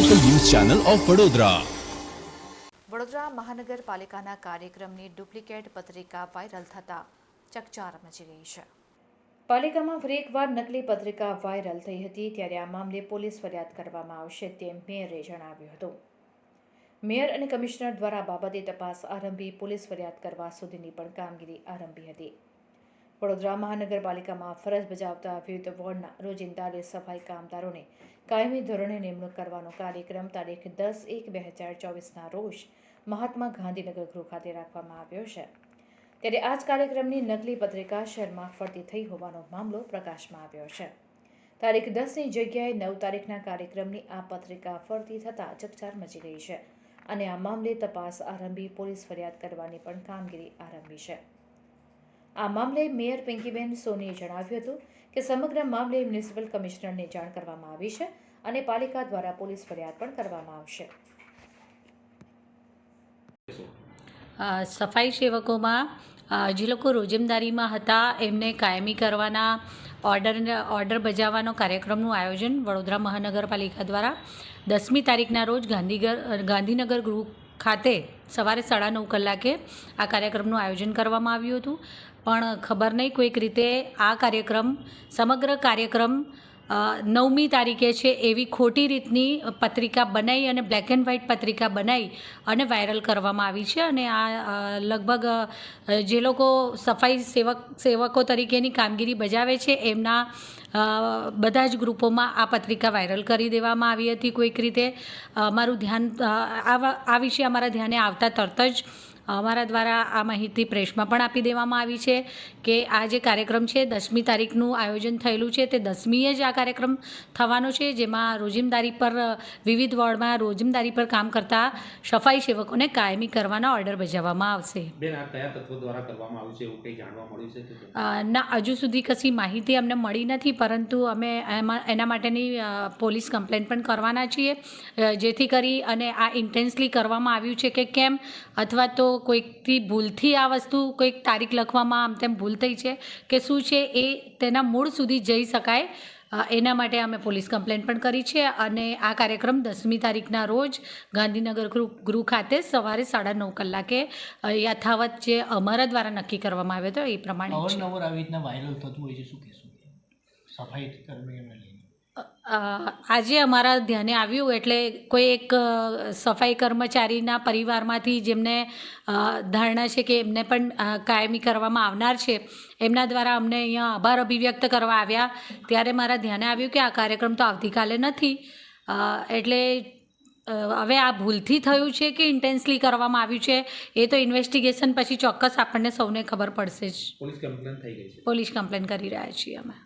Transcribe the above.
Channel of Vadodara Vadodara મહાનગરપાલિકાના કાર્યક્રમની duplicate પત્રિકા વાયરલ થતા ચકચાર મચી ગઈ છે. પાલિકામાં ફરી એકવાર નકલી પત્રિકા વાયરલ થઈ હતી ત્યારે આ મામલે પોલીસ ફરિયાદ કરવામાં આવશે તેમ મેયરે જણાવ્યું હતું. મેયર અને કમિશનર દ્વારા બાબતે તપાસ આરંભી પોલીસ ફરિયાદ કરવા સુધીની પણ કામગીરી આરંભી હતી. વડોદરા મહાનગરપાલિકામાં ફરજ બજાવતા વિવિધ વોર્ડના રોજિંદા સફાઈ કામદારોને કાયમી ધોરણે નિમણૂક કરવાનો કાર્યક્રમ તારીખ દસ એક બે હજાર ચોવીસના રોજ મહાત્મા ગાંધીનગર ગૃહ ખાતે રાખવામાં આવ્યો છે. ત્યારે આ જ કાર્યક્રમની નકલી પત્રિકા શહેરમાં ફરતી થઈ હોવાનો મામલો પ્રકાશમાં આવ્યો છે. તારીખ દસની જગ્યાએ નવ તારીખના કાર્યક્રમની આ પત્રિકા ફરતી થતાં ચકચાર મચી ગઈ છે અને આ મામલે તપાસ આરંભી પોલીસ ફરિયાદ કરવાની પણ કામગીરી આરંભી છે. આ મામલે મેયર પિંકીબેન સોનીએ જણાવ્યું હતું કે સમગ્ર મામલે મ્યુનિસિપલ કમિશનરને જાણ કરવામાં આવી છે અને પાલિકા દ્વારા પોલીસ ફરિયાદ પણ કરવામાં આવશે. સફાઈ સેવકોમાં જે લોકો રોજમદારીમાં હતા, એમને કાયમી કરવાના ઓર્ડર ઓર્ડર બજાવવાનો કાર્યક્રમનું આયોજન વડોદરા મહાનગરપાલિકા દ્વારા દસમી તારીખના રોજ ગાંધીગર, ગાંધીનગર ગૃહ ખાતે સવારે સાડા નવ કલાકે આ કાર્યક્રમનું આયોજન કરવામાં આવ્યું હતું. પણ ખબર નહીં કોઈક રીતે આ કાર્યક્રમ, સમગ્ર કાર્યક્રમ નવમી તારીખે છે એવી ખોટી રીતની પત્રિકા બનાવી અને બ્લેક એન્ડ વ્હાઇટ પત્રિકા બનાવી અને વાયરલ કરવામાં આવી છે અને આ લગભગ જે લોકો સફાઈ સેવક, સેવકો તરીકેની કામગીરી બજાવે છે એમના બધા જ ગ્રુપોમાં આ પત્રિકા વાયરલ કરી દેવામાં આવી હતી કોઈક રીતે. અમારું ધ્યાન આ વિશે અમારા ધ્યાને આવતા તરત જ અમારા દ્વારા આ માહિતી પ્રેસમાં પણ આપી દેવામાં આવી છે કે આ જે કાર્યક્રમ છે દસમી તારીખનું આયોજન થયેલું છે તે દસમીએ જ આ કાર્યક્રમ થવાનો છે જેમાં રોજિંદારી પર વિવિધ વોર્ડમાં રોજિંદારી પર કામ કરતા સફાઈ સેવકોને કાયમી કરવાના ઓર્ડર બજાવવામાં આવશે. બેન આ કયા તત્વો દ્વારા કરવામાં આવ્યું છે? એવું કંઈ જાણવા મળ્યું છે ના હજુ સુધી કશી માહિતી અમને મળી નથી પરંતુ અમે એમાં એના માટેની પોલીસ કમ્પ્લેન પણ કરવાના છીએ જેથી કરી અને આ ઇન્ટેન્સલી કરવામાં આવ્યું છે કે કેમ અથવા તો કોઈકથી ભૂલથી આ વસ્તુ કોઈક તારીખ લખવામાં આમ તેમ ભૂલ થઈ છે કે શું છે એ તેના મૂળ સુધી જઈ શકાય. એના માટે અમે પોલીસ કમ્પ્લેન પણ કરી છે અને આ કાર્યક્રમ દસમી તારીખના રોજ ગાંધીનગર ગૃહ ખાતે સવારે સાડા નવ કલાકે યથાવત જે અમારા દ્વારા નક્કી કરવામાં આવ્યો હતો એ પ્રમાણે આવી રીતના વાયરલ થતું હોય છે, શું કહેશું? સફાઈ કર્મીઓને લઈને. આજે અમારા ધ્યાને આવ્યું એટલે કોઈ એક સફાઈ કર્મચારીના પરિવારમાંથી જેમને ધારણા છે કે એમને પણ કાયમી કરવામાં આવનાર છે એમના દ્વારા અમને અહીંયા આભાર અભિવ્યક્ત કરવા આવ્યા. ત્યારે મારા ધ્યાને આવ્યું કે આ કાર્યક્રમ તો આવતીકાલે નથી. એટલે હવે આ ભૂલથી થયું છે કે ઇન્ટેન્સલી કરવામાં આવ્યું છે એ તો ઇન્વેસ્ટિગેશન પછી ચોક્કસ આપણને સૌને ખબર પડશે જ. પોલીસ કમ્પ્લેન થઈ ગઈ છે. પોલીસ કમ્પ્લેન કરી રહ્યા છીએ અમે.